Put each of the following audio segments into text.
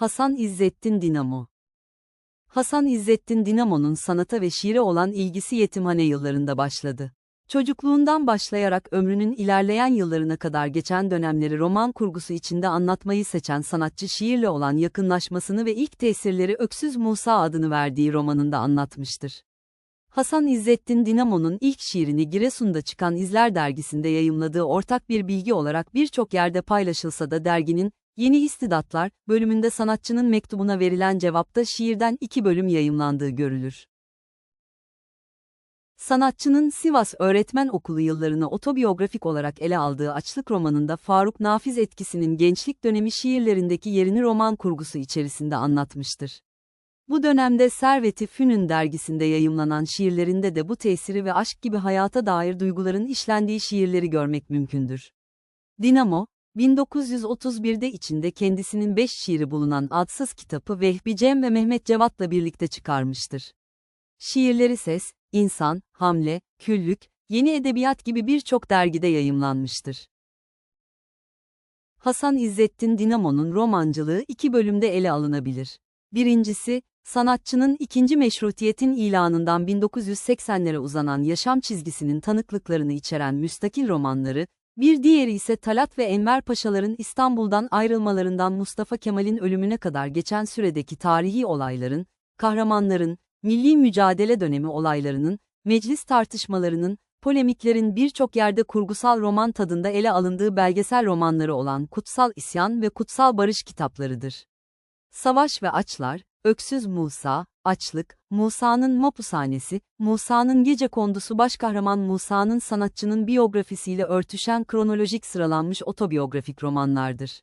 Hasan İzzettin Dinamo Hasan İzzettin Dinamo'nun sanata ve şiire olan ilgisi yetimhane yıllarında başladı. Çocukluğundan başlayarak ömrünün ilerleyen yıllarına kadar geçen dönemleri roman kurgusu içinde anlatmayı seçen sanatçı şiirle olan yakınlaşmasını ve ilk tesirleri Öksüz Musa adını verdiği romanında anlatmıştır. Hasan İzzettin Dinamo'nun ilk şiirini Giresun'da çıkan İzler dergisinde yayımladığı ortak bir bilgi olarak birçok yerde paylaşılsa da derginin Yeni İstidatlar bölümünde sanatçının mektubuna verilen cevapta şiirden iki bölüm yayımlandığı görülür. Sanatçının Sivas Öğretmen Okulu yıllarını otobiyografik olarak ele aldığı Açlık romanında Faruk Nafiz etkisinin gençlik dönemi şiirlerindeki yerini roman kurgusu içerisinde anlatmıştır. Bu dönemde Servet-i Fünun dergisinde yayımlanan şiirlerinde de bu tesiri ve aşk gibi hayata dair duyguların işlendiği şiirleri görmek mümkündür. Dinamo, 1931'de içinde kendisinin beş şiiri bulunan adsız kitabı Vehbi Cem ve Mehmet Cevat'la birlikte çıkarmıştır. Şiirleri Ses, İnsan, Hamle, Küllük, Yeni Edebiyat gibi birçok dergide yayımlanmıştır. Hasan İzzettin Dinamo'nun romancılığı iki bölümde ele alınabilir. Birincisi, sanatçının ikinci meşrutiyetin ilanından 1980'lere uzanan yaşam çizgisinin tanıklıklarını içeren müstakil romanları, bir diğeri ise Talat ve Enver Paşaların İstanbul'dan ayrılmalarından Mustafa Kemal'in ölümüne kadar geçen süredeki tarihi olayların, kahramanların, milli mücadele dönemi olaylarının, meclis tartışmalarının, polemiklerin birçok yerde kurgusal roman tadında ele alındığı belgesel romanları olan Kutsal İsyan ve Kutsal Barış kitaplarıdır. Savaş ve Açlar, Öksüz Musa, Açlık, Musa'nın Mapushanesi, Musa'nın Gece Kondusu başkahraman Musa'nın sanatçının biyografisiyle örtüşen kronolojik sıralanmış otobiyografik romanlardır.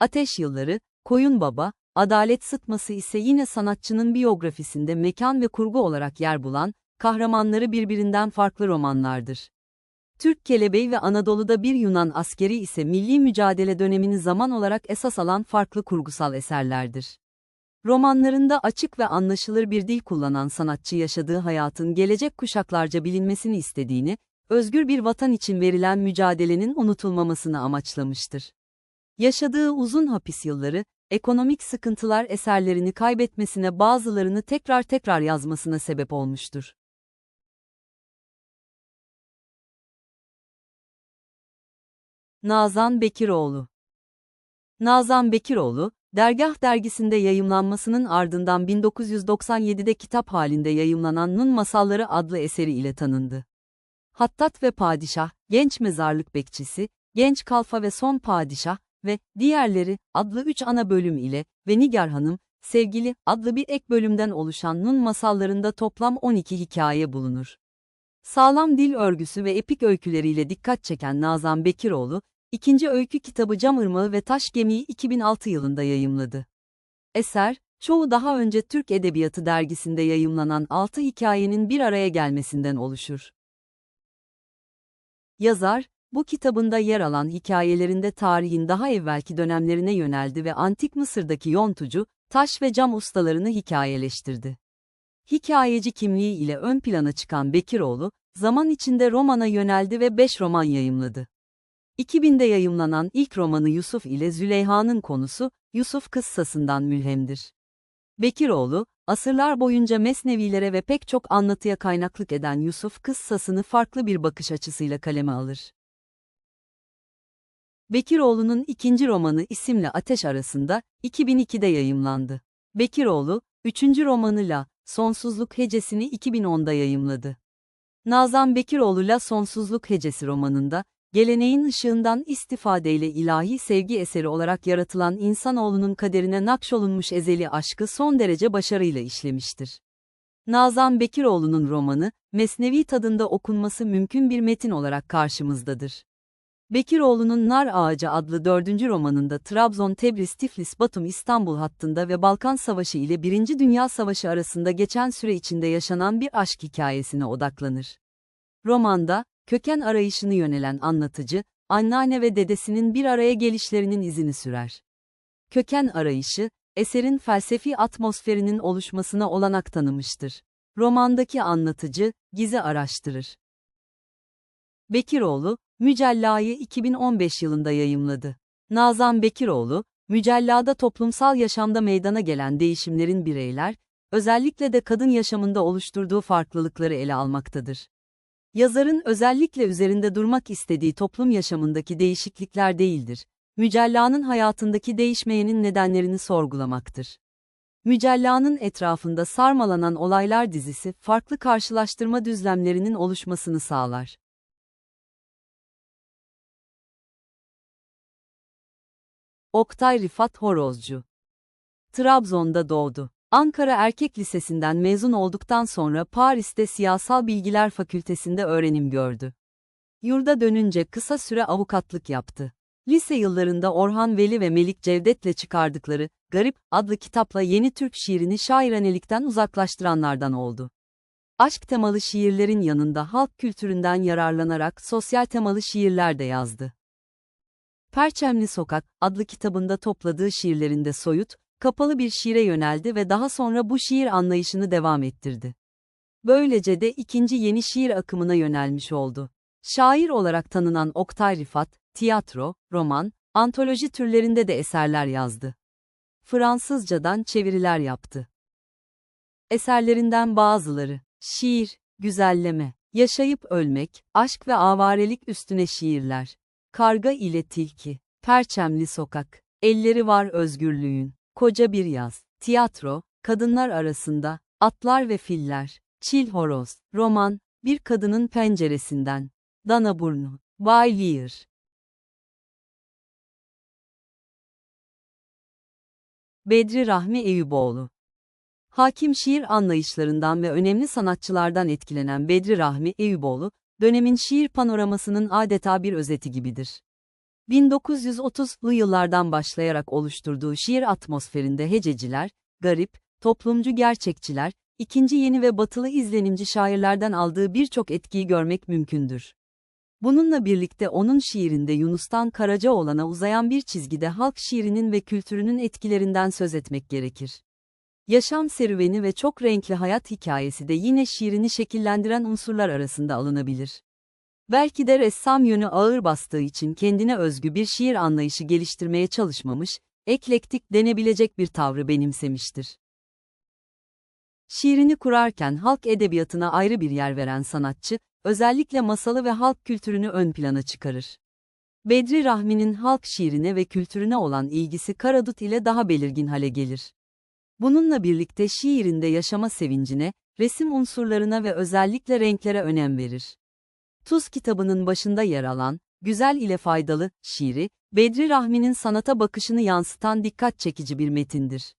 Ateş Yılları, Koyun Baba, Adalet Sıtması ise yine sanatçının biyografisinde mekan ve kurgu olarak yer bulan, kahramanları birbirinden farklı romanlardır. Türk Kelebeği ve Anadolu'da bir Yunan askeri ise milli mücadele dönemini zaman olarak esas alan farklı kurgusal eserlerdir. Romanlarında açık ve anlaşılır bir dil kullanan sanatçı yaşadığı hayatın gelecek kuşaklarca bilinmesini istediğini, özgür bir vatan için verilen mücadelenin unutulmamasını amaçlamıştır. Yaşadığı uzun hapis yılları, ekonomik sıkıntılar eserlerini kaybetmesine bazılarını tekrar tekrar yazmasına sebep olmuştur. Nazan Bekiroğlu Nazan Bekiroğlu, Dergah dergisinde yayımlanmasının ardından 1997'de kitap halinde yayımlanan Nun Masalları adlı eseri ile tanındı. Hattat ve Padişah, Genç Mezarlık Bekçisi, Genç Kalfa ve Son Padişah ve Diğerleri adlı üç ana bölüm ile ve Nigar Hanım, Sevgili adlı bir ek bölümden oluşan Nun masallarında toplam 12 hikaye bulunur. Sağlam dil örgüsü ve epik öyküleriyle dikkat çeken Nazan Bekiroğlu, ikinci öykü kitabı Cam Irmağı ve Taş Gemiyi 2006 yılında yayımladı. Eser, çoğu daha önce Türk Edebiyatı dergisinde yayımlanan 6 hikayenin bir araya gelmesinden oluşur. Yazar, bu kitabında yer alan hikayelerinde tarihin daha evvelki dönemlerine yöneldi ve Antik Mısır'daki yontucu, taş ve cam ustalarını hikayeleştirdi. Hikayeci kimliği ile ön plana çıkan Bekiroğlu, zaman içinde romana yöneldi ve 5 roman yayımladı. 2000'de yayımlanan ilk romanı Yusuf ile Züleyha'nın konusu, Yusuf kıssasından mülhemdir. Bekiroğlu, asırlar boyunca mesnevilere ve pek çok anlatıya kaynaklık eden Yusuf kıssasını farklı bir bakış açısıyla kaleme alır. Bekiroğlu'nun ikinci romanı isimli Ateş arasında, 2002'de yayımlandı. Bekiroğlu, üçüncü romanıyla, Sonsuzluk Hecesi'ni 2010'da yayımladı. Nazan Bekiroğlu'la Sonsuzluk Hecesi romanında, geleneğin ışığından istifadeyle ilahi sevgi eseri olarak yaratılan insanoğlunun kaderine nakşolunmuş ezeli aşkı son derece başarıyla işlemiştir. Nazan Bekiroğlu'nun romanı, mesnevi tadında okunması mümkün bir metin olarak karşımızdadır. Bekiroğlu'nun Nar Ağacı adlı dördüncü romanında Trabzon, Tebriz, Tiflis, Batum, İstanbul hattında ve Balkan Savaşı ile Birinci Dünya Savaşı arasında geçen süre içinde yaşanan bir aşk hikayesine odaklanır. Romanda, köken arayışını yönelen anlatıcı, anneanne ve dedesinin bir araya gelişlerinin izini sürer. Köken arayışı, eserin felsefi atmosferinin oluşmasına olanak tanımıştır. Romandaki anlatıcı, gizi araştırır. Bekiroğlu, Mücella'yı 2015 yılında yayımladı. Nazan Bekiroğlu, Mücellada toplumsal yaşamda meydana gelen değişimlerin bireyler, özellikle de kadın yaşamında oluşturduğu farklılıkları ele almaktadır. Yazarın özellikle üzerinde durmak istediği toplum yaşamındaki değişiklikler değildir. Mücellanın hayatındaki değişmeyenin nedenlerini sorgulamaktır. Mücellanın etrafında sarmalanan olaylar dizisi farklı karşılaştırma düzlemlerinin oluşmasını sağlar. Oktay Rifat Horozcu Trabzon'da doğdu. Ankara Erkek Lisesi'nden mezun olduktan sonra Paris'te Siyasal Bilgiler Fakültesinde öğrenim gördü. Yurda dönünce kısa süre avukatlık yaptı. Lise yıllarında Orhan Veli ve Melik Cevdet'le çıkardıkları Garip adlı kitapla yeni Türk şiirini şairanelikten uzaklaştıranlardan oldu. Aşk temalı şiirlerin yanında halk kültüründen yararlanarak sosyal temalı şiirler de yazdı. Perçemli Sokak adlı kitabında topladığı şiirlerinde soyut, kapalı bir şiire yöneldi ve daha sonra bu şiir anlayışını devam ettirdi. Böylece de ikinci yeni şiir akımına yönelmiş oldu. Şair olarak tanınan Oktay Rifat, tiyatro, roman, antoloji türlerinde de eserler yazdı. Fransızcadan çeviriler yaptı. Eserlerinden bazıları, şiir, güzelleme, yaşayıp ölmek, aşk ve avarelik üstüne şiirler, karga ile tilki, perçemli sokak, elleri var özgürlüğün, koca bir yaz, tiyatro, kadınlar arasında, atlar ve filler, çil horoz, roman, bir kadının penceresinden, dana burnu, Baylier. Bedri Rahmi Eyüboğlu Hakim şiir anlayışlarından ve önemli sanatçılardan etkilenen Bedri Rahmi Eyüboğlu, dönemin şiir panoramasının adeta bir özeti gibidir. 1930'lu yıllardan başlayarak oluşturduğu şiir atmosferinde hececiler, garip, toplumcu gerçekçiler, ikinci yeni ve batılı izlenimci şairlerden aldığı birçok etkiyi görmek mümkündür. Bununla birlikte onun şiirinde Yunus'tan Karacaoğlan'a uzayan bir çizgide halk şiirinin ve kültürünün etkilerinden söz etmek gerekir. Yaşam serüveni ve çok renkli hayat hikayesi de yine şiirini şekillendiren unsurlar arasında alınabilir. Belki de ressam yönü ağır bastığı için kendine özgü bir şiir anlayışı geliştirmeye çalışmamış, eklektik denebilecek bir tavrı benimsemiştir. Şiirini kurarken halk edebiyatına ayrı bir yer veren sanatçı, özellikle masalı ve halk kültürünü ön plana çıkarır. Bedri Rahmi'nin halk şiirine ve kültürüne olan ilgisi Karadut ile daha belirgin hale gelir. Bununla birlikte şiirinde yaşama sevincine, resim unsurlarına ve özellikle renklere önem verir. Tuz kitabının başında yer alan, Güzel ile Faydalı, şiiri, Bedri Rahmi'nin sanata bakışını yansıtan dikkat çekici bir metindir.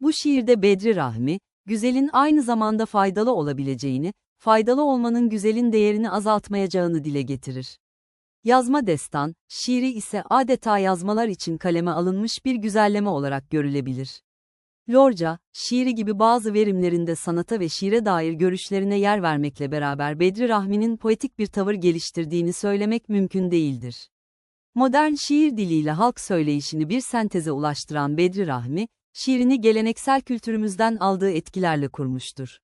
Bu şiirde Bedri Rahmi, güzelin aynı zamanda faydalı olabileceğini, faydalı olmanın güzelin değerini azaltmayacağını dile getirir. Yazma destan, şiiri ise adeta yazmalar için kaleme alınmış bir güzelleme olarak görülebilir. Lorca, şiiri gibi bazı verimlerinde sanata ve şiire dair görüşlerine yer vermekle beraber Bedri Rahmi'nin poetik bir tavır geliştirdiğini söylemek mümkün değildir. Modern şiir diliyle halk söyleyişini bir senteze ulaştıran Bedri Rahmi, şiirini geleneksel kültürümüzden aldığı etkilerle kurmuştur.